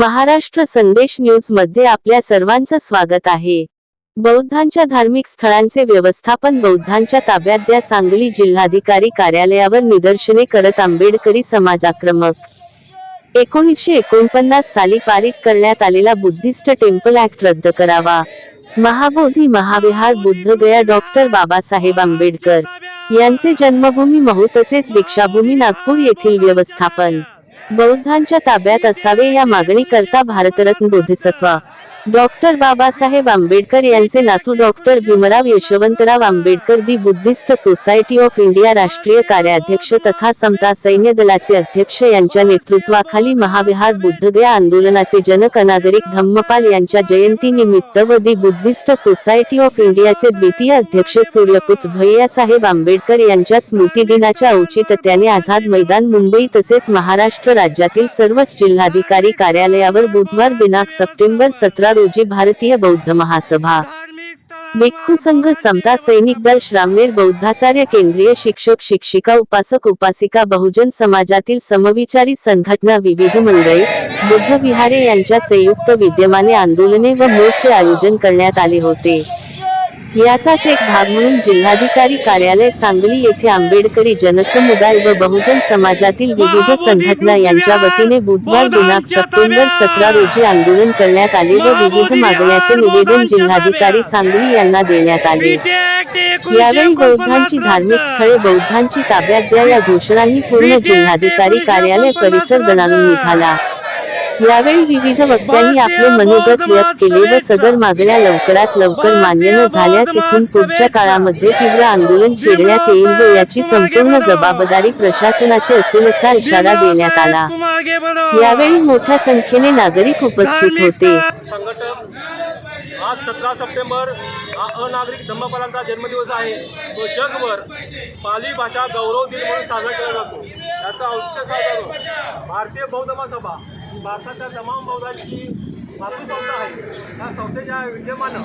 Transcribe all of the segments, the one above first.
महाराष्ट्र संदेश न्यूजमध्ये आपल्या सर्वांचं स्वागत आहे. बौद्धांच्या धार्मिक स्थळांचे व्यवस्थापन बौद्धांच्या ताब्यात द्या सांगली जिल्हाधिकारी कार्यालयावर निदर्शने करत आंबेडकरी समाजाक्रमक. एकोणीसशे एकोणपन्नास साली पारित करण्यात आलेला बुद्धिस्ट टेम्पल ऍक्ट रद्द करावा. महाबोधी महाविहार बुद्धगया डॉक्टर बाबासाहेब आंबेडकर. यांचे जन्मभूमी महू तसेच दीक्षाभूमी नागपूर येथील व्यवस्थापन. बौद्धांच्या ताब्यात असावे या मागणी करता भारतरत्न बोधिसत्व. डॉक्टर बाबासाहेब आंबेडकर यांचे नातू doctor Bhimrao Yashwantrao Ambedkar the Buddhist society of India राष्ट्रीय कार्याध्यक्ष तथा समता सैन्य दलाचे अध्यक्ष यांच्या नेतृत्वाखाली महाविहार बुद्धगया आंदोलनाचे जनक अनागरिक धम्मपाल यांच्या जयंतीनिमित्त व दी बुद्धिस्ट सोसायटी ऑफ इंडियाचे द्वितीय अध्यक्ष सूर्यपुत भैयासाहेब आंबेडकर यांच्या स्मृतिदिनाच्या औचित्याने आझाद मैदान मुंबई तसेच महाराष्ट्र राज्यातील सर्वच जिल्हाधिकारी कार्यालयावर बुधवार दिनांक सप्टेंबर सतरा रोजी भारतीय बौद्ध महासभा. भिक्खू संघ समता सैनिक दल श्रामनेर बौद्धाचार्य केंद्रीय शिक्षक शिक्षिका उपासक उपासिका बहुजन समाजातील समविचारी संघटना विविध मंडळे बुद्ध विहारे यांच्या संयुक्त विद्यमाने आंदोलने व मोर्चे आयोजन करण्यात आले होते. याचाच एक भाग म्हणून जिल्हाधिकारी कार्यालय सांगली येथे आंबेडकरी जनसमुदाय व बहुजन समाजातील विविध संघटना यांच्या वतीने बुधवार दिनांक सप्टेंबर सतरा रोजी आंदोलन करण्यात आले व विविध मागण्याचे निवेदन जिल्हाधिकारी सांगली यांना देण्यात आले. यावेळी बौद्धांची धार्मिक स्थळे बौद्धांची ताब्यात द्या या घोषणांनी पूर्ण जिल्हाधिकारी कार्यालय परिसर दणाणून निघाला. यावेळी विविध वक्त्यांनी आपले मनोगत व्यक्त केले व सदर मागण्या लवकरात लवकर मान्य न झाल्यास इथून पुढच्या काळामध्ये तीव्र आंदोलन छेडण्यात येईल व याची संपूर्ण जबाबदारी प्रशासनाचे असेल असा इशारा देण्यात आला. यावेळी मोठ्या संख्येने नागरिक उपस्थित होते. आज सतरा सप्टेंबर हा अनागरिक धम्मपालांचा जन्मदिवस आहे. तो जगभर पाली भाषा गौरव दिन म्हणून साजरा केला जातो. याचा औचित्य साधून भारतीय बौद्ध महासभा ही भारताच्या तमाम बौद्धांची मातृसंस्था आहे. या संस्थेच्या विद्यमानं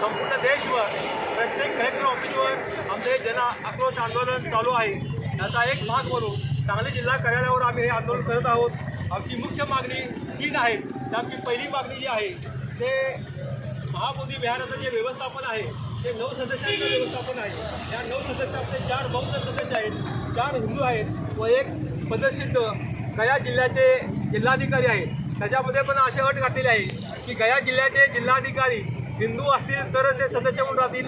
संपूर्ण देशभर प्रत्येक कलेक्टर ऑफिसवर आमचे जन आक्रोश आंदोलन चालू आहे. याचा एक भाग म्हणून सांगली जिल्हा कार्यालयावर आम्ही हे आंदोलन करत आहोत. आमची मुख्य मागणी तीन आहे. त्यापैकी पहिली मागणी जी आहे ते महाबोधी विहाराचं जे व्यवस्थापन आहे ते नऊ सदस्यांचं व्यवस्थापन आहे. या नऊ सदस्यामध्ये चार बौद्ध सदस्य आहेत चार हिंदू आहेत व एक पदसिद्ध गया जिल्ह्याचे जिल्हाधिकारी आहेत त्याच्यामध्ये पण अशी अट घातलेली आहे की गया जिल्ह्याचे जिल्हाधिकारी हिंदू असतील तरच ते सदस्य म्हणून राहतील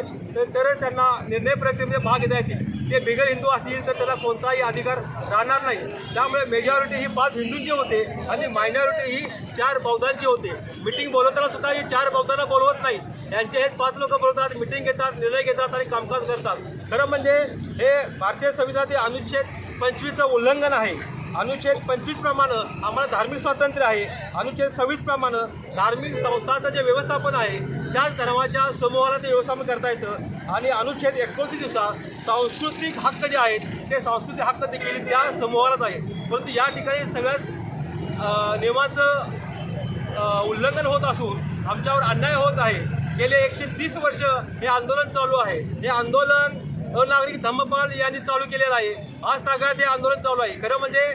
तरच त्यांना निर्णय प्रक्रियेमध्ये भाग घेता येतील. ते बिगर हिंदू असतील तर त्याला कोणताही अधिकार राहणार नाही. त्यामुळे मेजॉरिटी ही पाच हिंदूंची होते आणि मायनॉरिटी ही चार बौद्धांची होते. मिटिंग बोलवताना सुद्धा हे चार बौद्धांना बोलवत नाही. यांचे हेच पाच लोक बोलवतात मिटिंग घेतात निर्णय घेतात आणि कामकाज करतात. खरं म्हणजे हे भारतीय संविधानातील अनुच्छेद पंचवीसचं उल्लंघन आहे. अनुच्छेद पंचवीस प्रमाणे आम्हाला धार्मिक स्वातंत्र्य आहे. अनुच्छेद सव्वीस प्रमाणे धार्मिक संस्थांचं जे व्यवस्थापन आहे त्याच धर्माच्या समूहाला ते व्यवस्थापन करता येतं. आणि अनुच्छेद एकोणतीस दिवसात सांस्कृतिक हक्क जे आहेत ते सांस्कृतिक हक्क देखील त्या समूहालाच आहे. परंतु या ठिकाणी सगळ्याच नियमाचं उल्लंघन होत असून आमच्यावर अन्याय होत आहे. गेले एकशे तीस वर्ष हे आंदोलन चालू आहे. हे आंदोलन नागरिक धम्मपाल यांनी चालू केलेला आहे. आज नागरात हे आंदोलन चालू आहे. खरं म्हणजे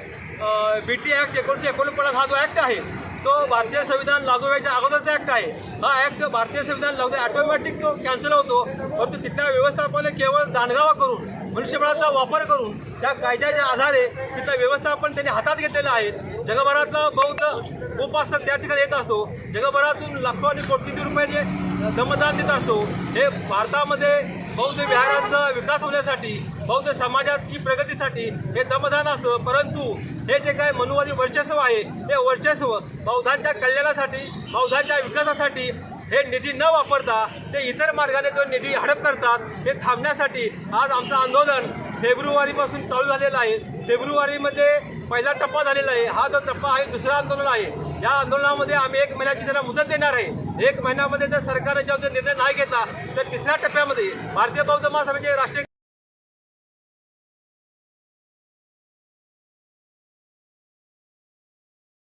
बी टी ॲक्ट एकोणीसशे एकोणपन्नास हा जो ॲक्ट आहे तो भारतीय संविधान लागू व्हायच्या अगोदरचा ॲक्ट आहे. हा ॲक्ट भारतीय संविधान लागू ऑटोमॅटिक तो कॅन्सल होतो. परंतु तिथल्या व्यवस्थापनाने केवळ दांडगावा करून मनुष्यबळाचा वापर करून त्या कायद्याच्या आधारे तिथलं व्यवस्थापन त्यांनी हातात घेतलेलं आहे. जगभरातला बौद्ध उपासक त्या ठिकाणी येत असतो. जगभरातून लाखो आणि कोटी रुपयाचे दमदान देत असतो. हे भारतामध्ये बौद्ध विहारांचा विकास होण्यासाठी बौद्ध समाजाची प्रगतीसाठी हे दमदान असतं. परंतु हे जे काय मनुवादी वर्चस्व आहे हे वर्चस्व बौद्धांच्या कल्याणासाठी बौद्धांच्या विकासासाठी हे निधी न वापरता ते इतर मार्गाने जो निधी हडप करतात हे थांबण्यासाठी आज आमचं आंदोलन फेब्रुवारीपासून चालू झालेलं आहे. फेब्रुवारीमध्ये पहिला टप्पा झालेला आहे. हा जो टप्पा आहे दुसरा आंदोलन आहे. या आंदोलनामध्ये आम्ही एक महिन्याची त्यांना मुदत देणार आहे. एक महिन्यामध्ये जर सरकारने जेव्हा निर्णय नाही घेतला तर तिसऱ्या टप्प्यामध्ये भारतीय बौद्ध महासभेचे राष्ट्रीय